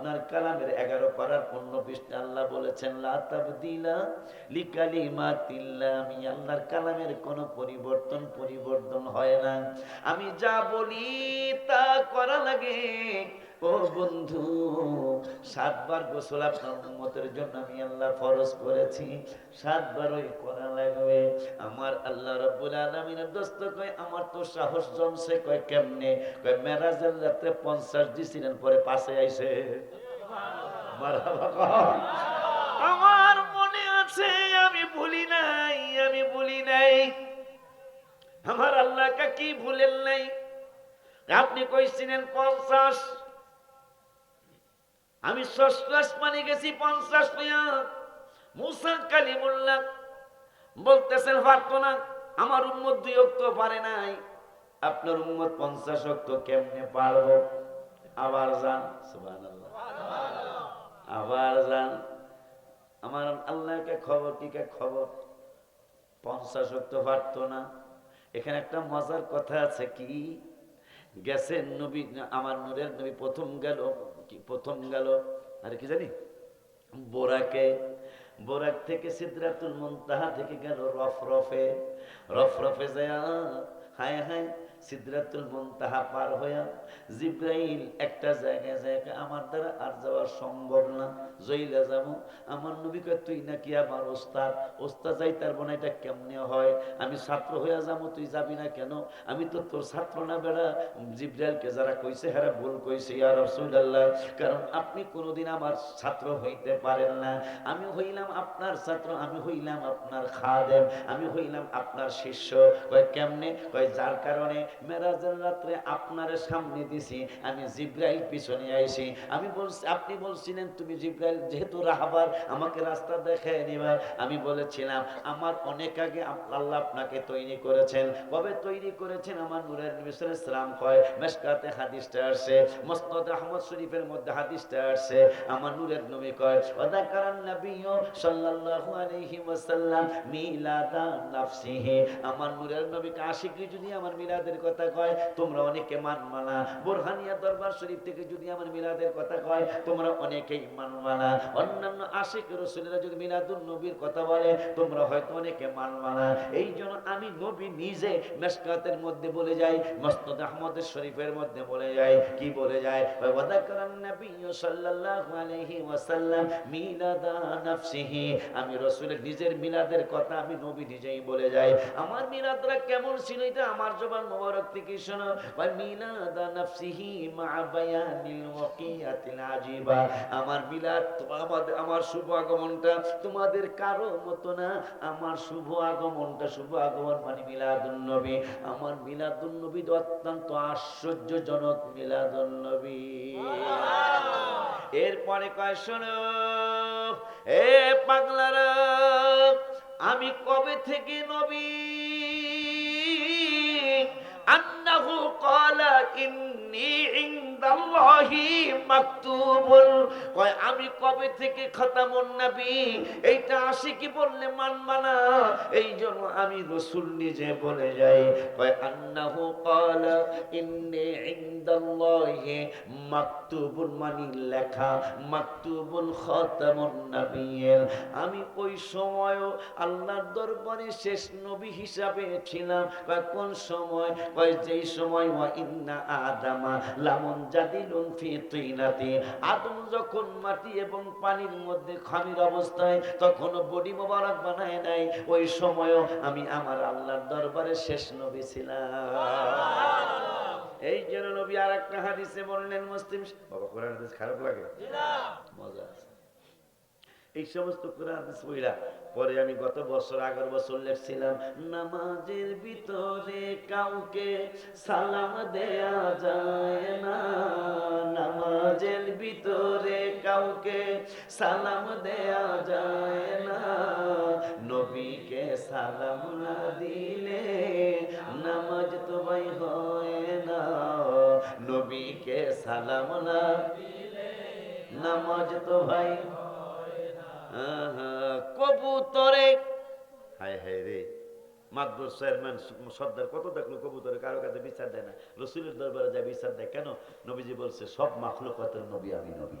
আপনার কালামের এগারো পাড়ার অন্য পৃষ্ঠে আল্লাহ বলেছেন আমি আল্লাহর কালামের কোন পরিবর্তন পরিবর্তন হয় না। আমি যা বলি তা করা লাগে। ও বন্ধু, সাতবার গোসল আপনার উম্মতের জন্য আমি আল্লাহ ফরজ করেছি। সাতবার ওই করা লাগবে। আমার আল্লাহ রব্বুল আলমিনের দোস্ত কয়, আমার তো সাহস জমছে, কয় কেমনে? কয়, মেরাজের রাত্রে পঞ্চাশ দিছিলেন পরে পাশে আইসে। আমার মনে আছে, আমি ভুলি নাই, আমি ভুলি নাই। আমার আল্লাহকে কি ভুলেন নাই। আপনি কইছিলেন পঞ্চাশ আমি ষষ্ঠ আসমানে গেছি, পঞ্চাশ মুসা কালিমুল্লাহ বলতেছেন, পারতো না, আমার উম্মত দুই অক্ত পারে নাই। আপনার উম্মত পঞ্চাশ অক্ত কেমনে পারব? আবার যান আবার যান। আমার আল্লাহকে খবর, কি কে খবর? পঞ্চাশ অক্ত পারতো না। এখানে একটা মজার কথা আছে কি? গেছেন নবী, আমার নূরের নবী প্রথম গেল, কি প্রথম গেল, আর কি জানি? বোরাকে, বোরাক থেকে সিদ্রাতুল মুনতাহা থেকে গেল রফরফে রফরফে যায়, হায় হায় সিদ্রাতুল মুনতাহা পার হইয়া জিব্রাইল একটা জায়গায় জায়গায় আমার দ্বারা আর যাওয়া সম্ভব না। জইলা যাব। আমার নবী কয়, তুই নাকি আমার ওস্তাদ? ওস্তাদ যাই, তার বোন এটা কেমনে হয়? আমি ছাত্র হইয়া যাব, তুই যাবি না কেন? আমি তো তোর ছাত্র না বেড়া। জিব্রাইলকে যারা কইছে হ্যাঁ ভুল কইছে, ইয়া রাসূলুল্লাহ। কারণ আপনি কোনোদিন আমার ছাত্র হইতে পারেন না। আমি হইলাম আপনার ছাত্র, আমি হইলাম আপনার খাদেম, আমি হইলাম আপনার শিষ্য। কয়, কেমনে? কয়, যার কারণে মেরাজের রাত্রে আপনার সামনে দিছি, আমি জিব্রাইল পিছনে আইছি। আমি বলছি, আপনি বলছিলেন, তুমি জিব্রাইল, যেহেতু রাহাবার, আমাকে রাস্তা দেখায় নিবার। আমি বলেছিলাম, আমার অনেক আগে আল্লাহ আপনাকে তৈরি করেছেন। কবে তৈরি করেছেন? আমার নূরের আলাইহি সাল্লাম কয়, মেশকাতে হাদিসটা আসছে, মুসনাদ আহমদ শরীফের মধ্যে হাদিসটা আসছে। আমার নূরের নবী কয়, ওয়াদাকারান নবিয়্যু সাল্লাল্লাহু আলাইহি ওয়াসাল্লাম মিলাদা নাফসিহি। আমার নূরের নবীকে আশিকরি যদি আমার মিলাদের কথা কয়, তোমরা অনেকে মানবা বোরহানিয়া দরবার শরীফ থেকে যদি আমার মিলাদের কথা কয়, তোমরা অনেকেই মানবা অন্যান্য আশিক রসুলেরা যদি মিলাদুল নবীর কথা বলে, তোমরা হয়তো অনেকে মানবা এই জন্য আমি নবী নিজে মেশকাতের মধ্যে বলে যাই, মসনদ আহমদের শরীফের মধ্যে বলে যাই। কি বলে যায়? নবিয়্যু সাল্লাল্লাহু আলাইহি ওয়াসাল্লাম মিলাদা আমি রসুলের নিজের মিলাদের কথা আমি নবী নিজেই বলে যাই। আমার মিলাদরা কেমন ছিল এটা আমার জবান মোবারক থেকে শোনো মিলাদা নাফসিহি মা বায়ানিল ওয়াকিয়াতিল আজিবা আমার মিলাদ আমাদের আমার শুভ আগমনটা তোমাদের কারও মতো না আমার শুভ আগমনটা শুভ আগমন মানে মিলাদুন নবী আমার মিলাদুন নবী অত্যন্ত আশ্চর্যজনক মিলাদুন নবী এরপরে কয় শোনো এ পাগলারা আমি কবে থেকে নবী? আন্নাহু ক্বালা মাকতুবুন কয়, আমি কবে থেকে খতামুন নবী? এইটা আসি কি বললে মানবা না। এই জন্য আমি রসুল নিজে বলে যাই। কয়, আন্নাহু ইন্নী ইনদাল্লাহি মাকতুবুন মানি লেখা, মাকতুবুল খতামুন আমি ওই সময়ও আল্লাহর দরবারে শেষ নবী হিসাবে ছিলাম। কয়, কোন সময়? কয়, যেই সময়, ওয়া ইন্না আদামা লামন জাদিলুন ফি আদম যখন মাটি এবং পানির মধ্যে খামির অবস্থায় তখন বডি মোবারক বানায় নাই ওই সময়ও আমি আমার আল্লাহর দরবারে শেষ নবী ছিলাম। এই জন্য নবী আর একটা হাদিসে বললেন মুসলিম বাবা কোরআন হাদিস খারাপ লাগে? মজা আছে। এই সমস্ত কোরআন পরে আমি গত বছর আগের বছর লেখছিলাম নামাজের ভিতরে কাউকে সালাম দেয়া যায় না। নামাজের ভিতরে কাউকে সালাম দেয়া যায় না। নবীকে সালাম না দিলে নামাজ তো ভাই হয় না। নবীকে সালাম না দিলে নামাজ তো ভাই আহা, কবুতরে। হায় হায় রে। মাদবর চেয়ারম্যান সর্দার কত দেখল কবুতরে? কারও কাছে বিচার দেয় না। রসুলের দরবারে যা বিচার দেয়। কেন? নবীজি বলছে, সব মাখলুকাতের নবী আমি নবী।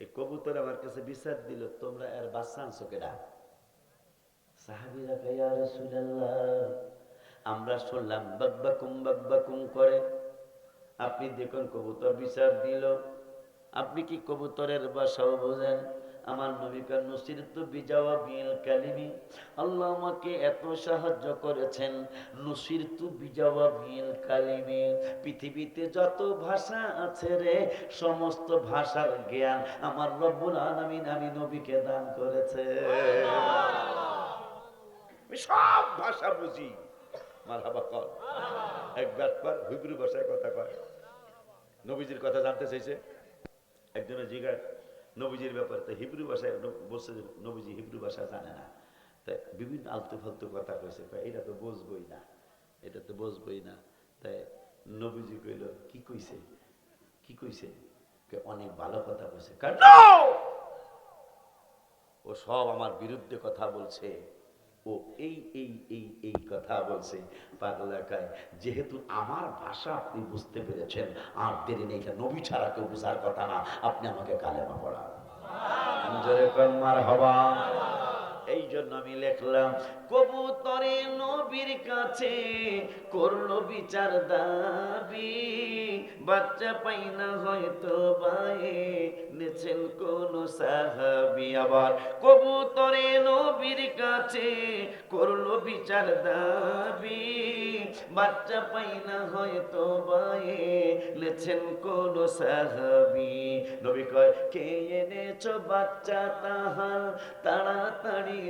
এই কবুতর আমার কাছে বিচার দিল তোমরা এর বাচ্চা আনছো কেডা? সাহাবিরা কয়, ইয়া রাসূলুল্লাহ। আমরা শুনলাম বাকবাকুম বাকবাকুম করে। আপনি দেখুন কবুতর বিচার দিল। আপনি কি কবুতরের বাসাও বোঝেন? আমার নবিকার নসির তো বিজাওয়া বিল কালিমি, আল্লাহ আমাকে এত সাহায্য করেছেন। নসির তু বিজাওয়া বিল কালিমি, পৃথিবীতে যত ভাষা আছে রে, সমস্ত ভাষার জ্ঞান আমার রব্বুল আলামিন আমি নবীকে দান করেছে। সব ভাষা বুঝি। মারহাবা কর। একবার পর হুইব্রু ভাষায় কথা কয়। নবীজির কথা জানতে চাইছে। একজনের জিজ্ঞাসা নবীজির ব্যাপারে তো হিব্রু ভাষায় বলছে যে নবীজি হিব্রু ভাষা জানে না। তাই বিভিন্ন আলতু ফালতু কথা কয়েছে কয়, এটা তো বুঝবই না এটা তো বুঝবই না। তাই নবীজি কইল কি কইছে? কি কইছে? অনেক ভালো কথা কইছে। কারণ ও সব আমার বিরুদ্ধে কথা বলছে। ও এই এই এই এই কথা বলছে পাগলাকায় যেহেতু আমার ভাষা আপনি বুঝতে পেরেছেন আর দেরি নেই এটা নবী ছাড়া কেউ বুঝার কথা না। আপনি আমাকে কালেমা পড়ান। জোরে কন্মার হবা। এই জন্য আমি লিখলাম, কবুতরে নবীর কাছে করল বিচার দাবি। বাচ্চা পাই না হয়তো বায়ে নেছেন কোন সাহাবি। আবার কবুতরে নবীর কাছে করল বিচার দাবি। বাচ্চা পাই না হয়তো বায়ে নেছেন কোন সাহাবি। নবী কয়, কে এনেছো বাচ্চা তাহার তাড়াতাড়ি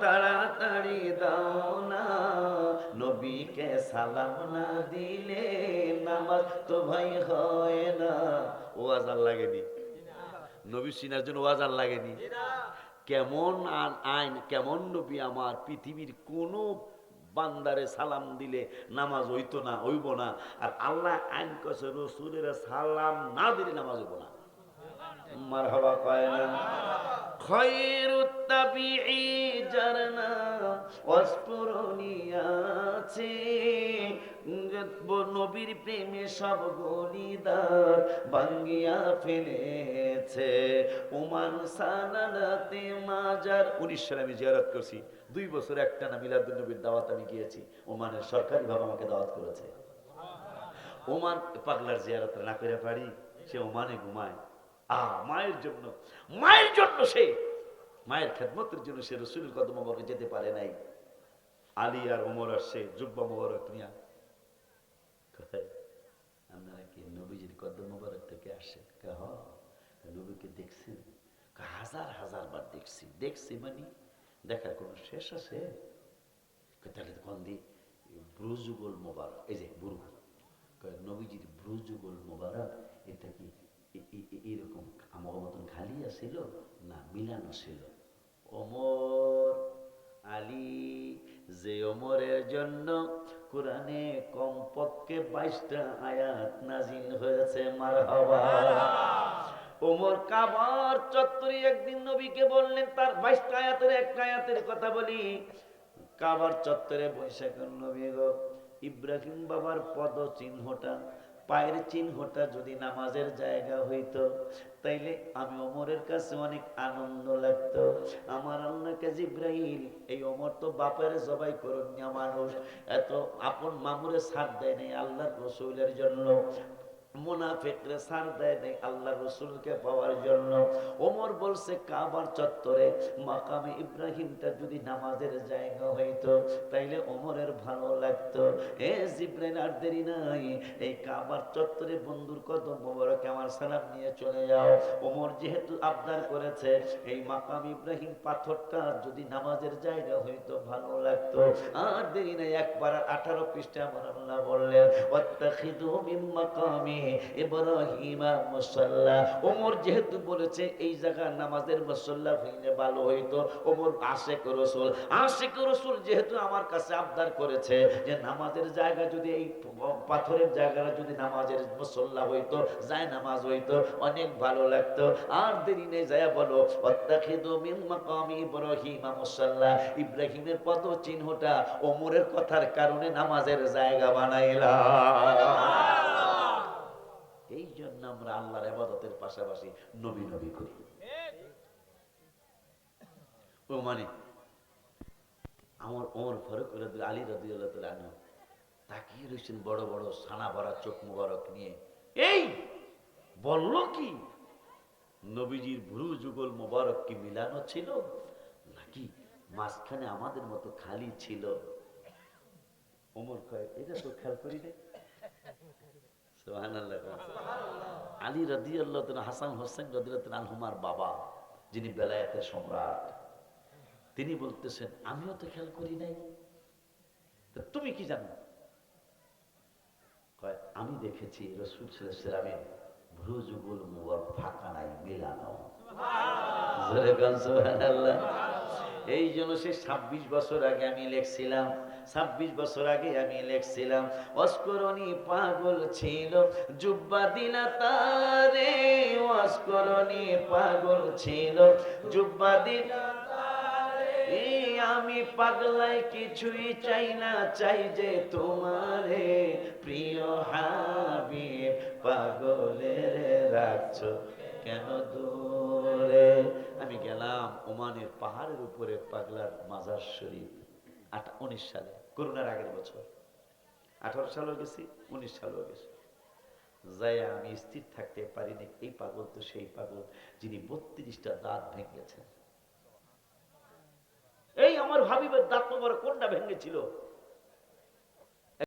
তাড়াতাড়ি দাও না, নবীকে সালাম না দিলে নামাজ তো ভাই হয় না। ও আজার লাগেনি। নবী সিনার জন্য ওয়াজার লাগেনি। কেমন আইন, কেমন নবী আমার পৃথিবীর কোন বান্দারে সালাম দিলে নামাজ হইতো না, হইব না। আর আল্লাহ আইন কছে রসুলের সালাম না দিলে নামাজ হইব না। মার হবা কয় যার নবীর প্রেমে সব গলিদার ফেলেছে। সানালাতে মাজার। উনিশ সালে আমি জিয়ারত করছি। দুই বছর একটা না মিলাদুল নবীর দাওয়াত আমি গিয়েছি। ওমানের সরকারি ভাবে আমাকে দাওয়াত করেছে। ওমান পাগলার জিয়ারত না করে পারি, সে ওমানে ঘুমায়। মায়ের জন্য মায়ের জন্য সে, মায়ের খেদমতের জন্য সে রসুলের কদম যেতে পারে নাই। আলী আর ওমর আসছে জুব্বা মোবারক নিয়া। আপনারা কি নবীজির কদম মোবারক থেকে আসছে হ, নবীকে দেখছেন হাজার হাজার বার দেখছি। দেখছি মানে দেখার কোনো শেষ আছে? তাহলে কোন দি ব্রুজুগল মোবারক, এই যে বুরু নবীজির ব্রুজুগল মোবারক, এটা কি এ- এ- এ- এরকম আমার মতন খালি আছিল না মিলানো ছিল ওমর আলী, যে ওমরের জন্য কোরআনে কমপক্ষে বাইশটা আয়াত নাজিল হয়েছে মার ওমর কাবার চত্বরে একদিন নবীকে বললেন, তার বাইশটা আয়াতের একটা আয়াতের কথা বলি। কাবার চত্বরে বৈশাখ নবী গো, ইব্রাহিম বাবার পদ চিহ্নটা পায়ের চিহ্নটা যদি নামাজের জায়গা হইতো, তাইলে আমি অমরের কাছে অনেক আনন্দ লাগত। আমার আল্লাহকে জিব্রাহিল এই অমর তো বাপের জবাই করুন মানুষ। এত আপন মামুরে সার দেয় নাই আল্লাহর রসুলের জন্য। মুনাফিকরে সার দেয় নাই আল্লাহ রসুলকে পাওয়ার জন্য। ওমর বলছে, কাবার চত্বরে মাকামে ইব্রাহিমটা যদি নামাজের জায়গা হইতো, তাইলে ওমরের ভালো লাগতো। এ জিব্রাইল, আর দেরি নাই। এই কাবার চত্বরে বন্ধুর কদম মোবারক আমার সালাম নিয়ে চলে যাও। ওমর যেহেতু আবদার করেছে, এই মাকাম ইব্রাহিম পাথরটা যদি নামাজের জায়গা হইতো, ভালো লাগতো। আর দেরি নাই, একবার আঠারো পৃষ্ঠা আমার আল্লাহ বললেন মিন মাকামি ইব্রাহিমা মুসাল্লা। ওমর যেহেতু বলেছে, এই জায়গা নামাজের মুসাল্লা হইলে ভালো হইতো। ওমর রসুল। রসুল যেহেতু আমার কাছে আবদার করেছে যে নামাজের জায়গা যদি এই পাথরের জায়গাটা যদি নামাজের মুসল্লা হইতো, যায় নামাজ হইতো, অনেক ভালো লাগতো। আর দেরি নেই যায় বলো ইব্রাহিমের পদ চিহ্নটা ওমরের কথার কারণে নামাজের জায়গা বানাইলা আমরা আল্লাহর আবাদতের পাশাপাশি নবী নবী করি। ও মানে আমার ওমর ফারুক আলী তাআলা আনহু, তাকিয়ে রয়েছেন বড় বড় সানা ভরা চোখ মুবারক নিয়ে। এই, বলল কি, নবীজির ভুরু যুগল মোবারক কি মিলানো ছিল? নাকি মাঝখানে আমাদের মতো খালি ছিল? ওমর কয়, এটা তো খেয়াল করি নাই। আলী রাদি আল্লাহ হাসান হোসেন রদিয়াল্লাহ আনহুমার বাবা যিনি বেলায়েতের সম্রাট তিনি বলতেছেন আমিও তো খেয়াল করি নাই। তুমি কি জানো? আমি দেখেছি রসুল সালামের ভ্রু যুগল মুবার ফাঁকা নাই মিলানো। এই জন্য সে ছাব্বিশ বছর আগে আমি লেখছিলাম, ছাব্বিশ বছর আগে আমি লেখছিলাম, অস্করণী পাগল ছিল, জুব্বা দিলা তারে, অস্করণী পাগল ছিল, জুব্বা দিলা আমি পাগলাই কিছুই চাই না, চাই যে তোমারে, প্রিয় হাবিব, পাগলের রাখছো কেন দূরে ওমানের পাহাড়ের উপরে পাগলার মাজার শরীফ উনিশ সালে, করোনার আগের বছর। আঠারো সালেও গেছি, উনিশ সালেও গেছি। যাই আমি স্থির থাকতে পারিনি, এই পাগল তো সেই পাগল যিনি বত্রিশটা দাঁত ভেঙেছেন। এই আমার ভাবিবার দাঁত তোমার কোনটা ভেঙেছিল?